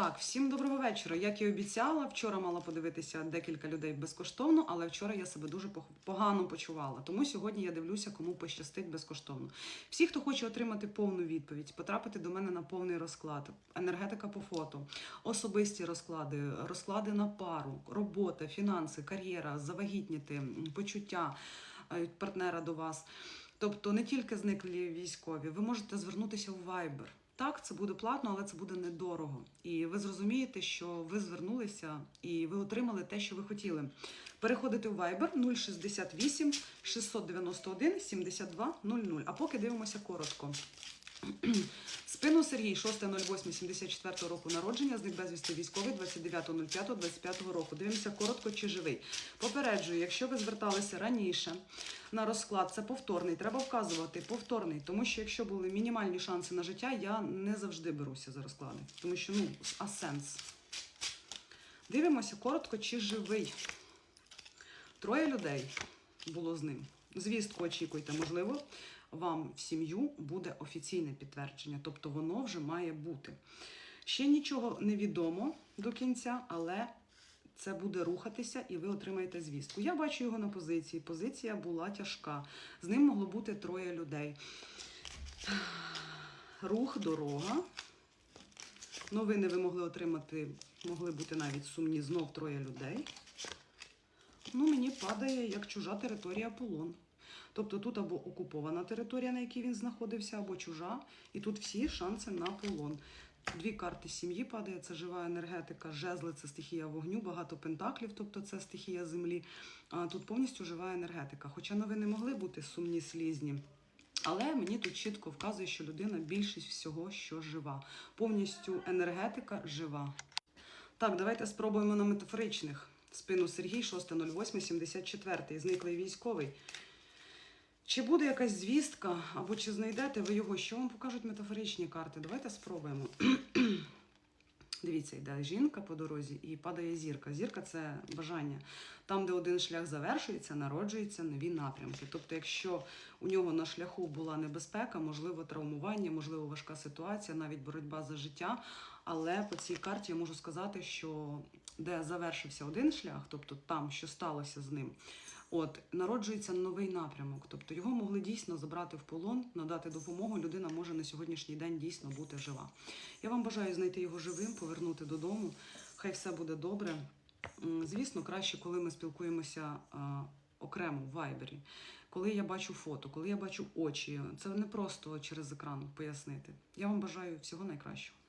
Так, всім доброго вечора. Як і обіцяла, вчора мала подивитися декілька людей безкоштовно, але вчора я себе дуже погано почувала. Тому сьогодні я дивлюся, кому пощастить безкоштовно. Всі, хто хоче отримати повну відповідь, потрапити до мене на повний розклад, енергетика по фото, особисті розклади, розклади на пару, робота, фінанси, кар'єра, завагітніти, почуття е, партнера до вас. Тобто не тільки зниклі військові, ви можете звернутися в Viber. Так, це буде платно, але це буде недорого. І ви зрозумієте, що ви звернулися і ви отримали те, що ви хотіли. Переходите в Viber 068 691 72 00. А поки дивимося коротко. Спину Сергій, 6.08.74 року народження, зник безвісти військовий, 29.05.25 року. Дивимося коротко чи живий. Попереджую, якщо ви зверталися раніше на розклад, це повторний. Треба вказувати повторний, тому що якщо були мінімальні шанси на життя, я не завжди беруся за розклади, тому що ну а сенс. Дивимося коротко чи живий. Троє людей було з ним. Звістку очікуйте, можливо, вам в сім'ю буде офіційне підтвердження, тобто воно вже має бути. Ще нічого не відомо до кінця, але це буде рухатися і ви отримаєте звістку. Я бачу його на позиції. Позиція була тяжка. З ним могло бути троє людей. Рух, дорога. Новини ви могли отримати, могли бути навіть сумні знов троє людей. Ну, мені падає як чужа територія полон. Тобто тут або окупована територія, на якій він знаходився, або чужа, і тут всі шанси на полон. Дві карти сім'ї падає, це жива енергетика, жезли це стихія вогню, багато пентаклів, тобто це стихія землі. А тут повністю жива енергетика. Хоча новини могли бути сумні слізні. Але мені тут чітко вказує, що людина більшість всього, що жива. Повністю енергетика жива. Так, давайте спробуємо на метафоричних. Спину Сергій, 6.08.74, зниклий військовий. Чи буде якась звістка, або чи знайдете ви його? Що вам покажуть метафоричні карти? Давайте спробуємо. Дивіться, йде жінка по дорозі і падає зірка. Зірка це бажання. Там, де один шлях завершується, народжуються нові напрямки. Тобто, якщо у нього на шляху була небезпека, можливо, травмування, можливо, важка ситуація, навіть боротьба за життя. Але по цій карті я можу сказати, що де завершився один шлях, тобто там, що сталося з ним, от народжується новий напрямок. Тобто його могли дійсно забрати в полон, надати допомогу. Людина може на сьогоднішній день дійсно бути жива. Я вам бажаю знайти його живим, повернути додому. Хай все буде добре. Звісно, краще, коли ми спілкуємося окремо в вайбері. Коли я бачу фото, коли я бачу очі, це не просто через екран пояснити. Я вам бажаю всього найкращого.